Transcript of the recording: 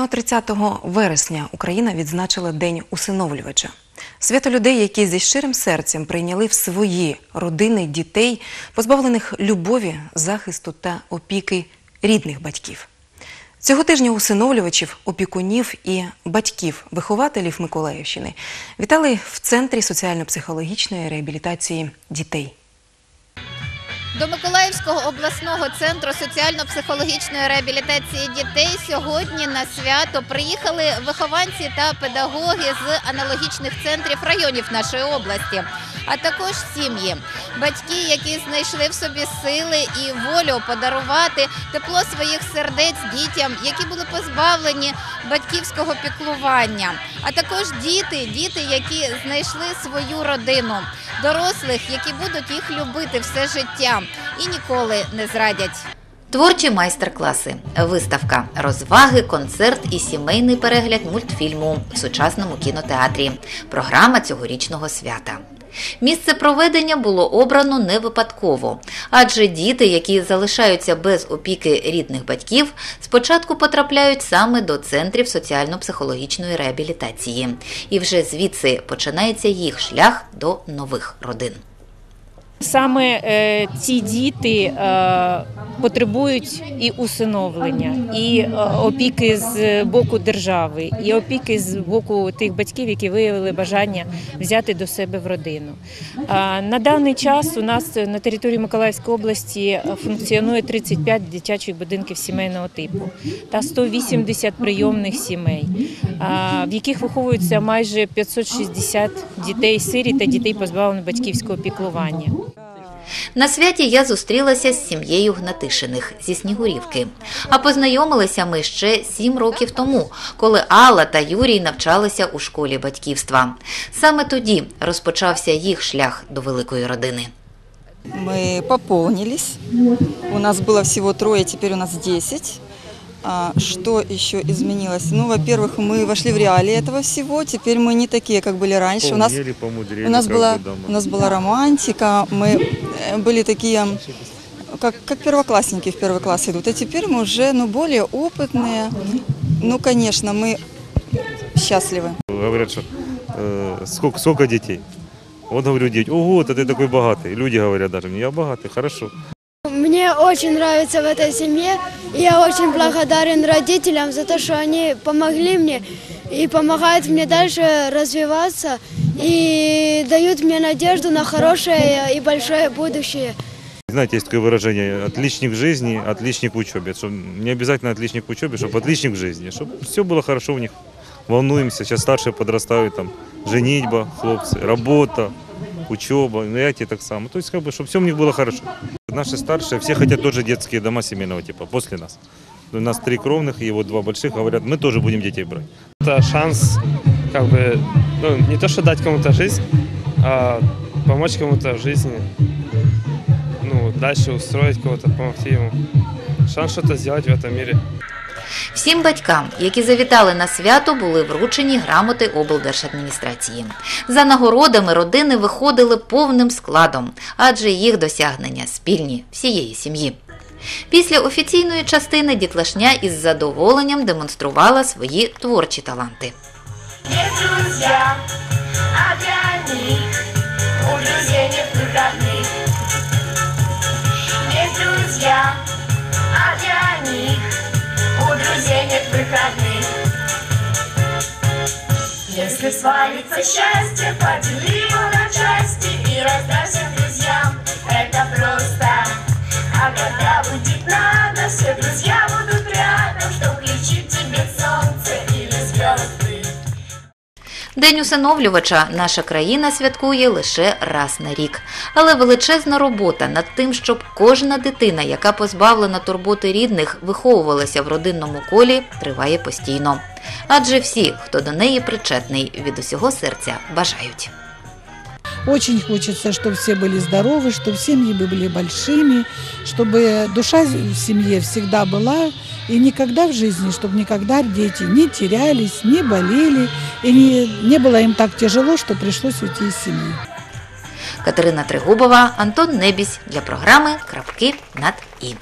Ну, а 30 вересня Україна відзначила День усиновлювача. Свято людей, які зі щирим серцем прийняли в свої родини дітей, позбавлених любові, захисту та опіки рідних батьків. Цього тижня усиновлювачів, опікунів і батьків-вихователів Миколаївщини вітали в Центрі соціально-психологічної реабілітації дітей. До Миколаївського обласного центру соціально-психологічної реабілітації дітей сьогодні на свято приїхали вихованці та педагоги з аналогічних центрів районів нашої області, а також сім'ї, батьки, які знайшли в собі сили і волю подарувати тепло своїх сердець дітям, які були позбавлені батьківського піклування, а також діти, діти, які знайшли свою родину, дорослих, які будуть їх любити все життя і ніколи не зрадять. Творчі майстер-класи, виставка, розваги, концерт і сімейний перегляд мультфільму в сучасному кінотеатрі. Програма цьогорічного свята. Місце проведення було обрано не випадково, адже діти, які залишаються без опіки рідних батьків, спочатку потрапляють саме до центрів соціально-психологічної реабілітації, і вже звідси починається їх шлях до нових родин. Саме е, ці діти е, потребують і усиновлення, і е, опіки з боку держави, і опіки з боку тих батьків, які виявили бажання взяти до себе в родину. На даний час у нас на території Миколаївської області функціонує 35 дитячих будинків сімейного типу та 180 прийомних сімей, в яких виховуються майже 560 дітей сирі та дітей позбавлених батьківського піклування. На святі я зустрілася з сім'єю Гнатишиних зі Снігурівки. А познайомилися ми ще сім років тому, коли Алла та Юрій навчалися у школі батьківства. Саме тоді розпочався їх шлях до великої родини. Ми поповнились. У нас було всього троє, тепер у нас 10. А, Что еще изменилось? Ну, во-первых, мы вошли в реалии этого всего. Теперь мы не такие, как были раньше. У нас, Полнели, помудрели, у нас, как была, бы, да, мы. у нас была романтика. Мы э, были такие, как, как первоклассники в первый класс идут. А теперь мы уже ну, более опытные. Ну, конечно, мы счастливы. Говорят, что э, сколько, сколько детей? Вот говорю, дети, ого, да ты такой богатый. Люди говорят даже мне, я богатый, хорошо. Мне очень нравится в этой семье. Я очень благодарен родителям за то, что они помогли мне и помогают мне дальше развиваться и дают мне надежду на хорошее и большое будущее. Знаете, есть такое выражение, отличник в жизни, отличник в учебе. Что не обязательно отличник в учебе, чтобы отличник в жизни. Чтобы все было хорошо у них. Волнуемся, сейчас старшие подрастают, там, женитьба, хлопцы, работа, учеба, ну, эти так само. То есть, как бы, чтобы все у них было хорошо. Наши старшие, все хотят тоже детские дома семейного типа, после нас. У нас три кровных и вот два больших говорят, мы тоже будем детей брать. Это шанс, как бы, ну, не то, что дать кому-то жизнь, а помочь кому-то в жизни, ну, дальше устроить кого-то, помогти ему. Шанс что-то сделать в этом мире. Всім батькам, які завітали на свято, були вручені грамоти облдержадміністрації. За нагородами родини виходили повним складом, адже їх досягнення спільні всієї сім'ї. Після офіційної частини дітлашня із задоволенням демонструвала свої творчі таланти. Не друзья, а для них у друзей. Не Если свалится счастье, поделимо на части и раздай День усиновлювача наша країна святкує лише раз на рік. Але величезна робота над тим, щоб кожна дитина, яка позбавлена турботи рідних, виховувалася в родинному колі, триває постійно. Адже всі, хто до неї причетний, від усього серця бажають. Очень хочется, чтобы все были здоровы, чтобы семьи были большими, чтобы душа в семье всегда была, и никогда в жизни, чтобы никогда дети не терялись, не болели, и не, не было им так тяжело, что пришлось уйти из семьи. Катерина Тригубова, Антон Небісь для програми Крапки над І.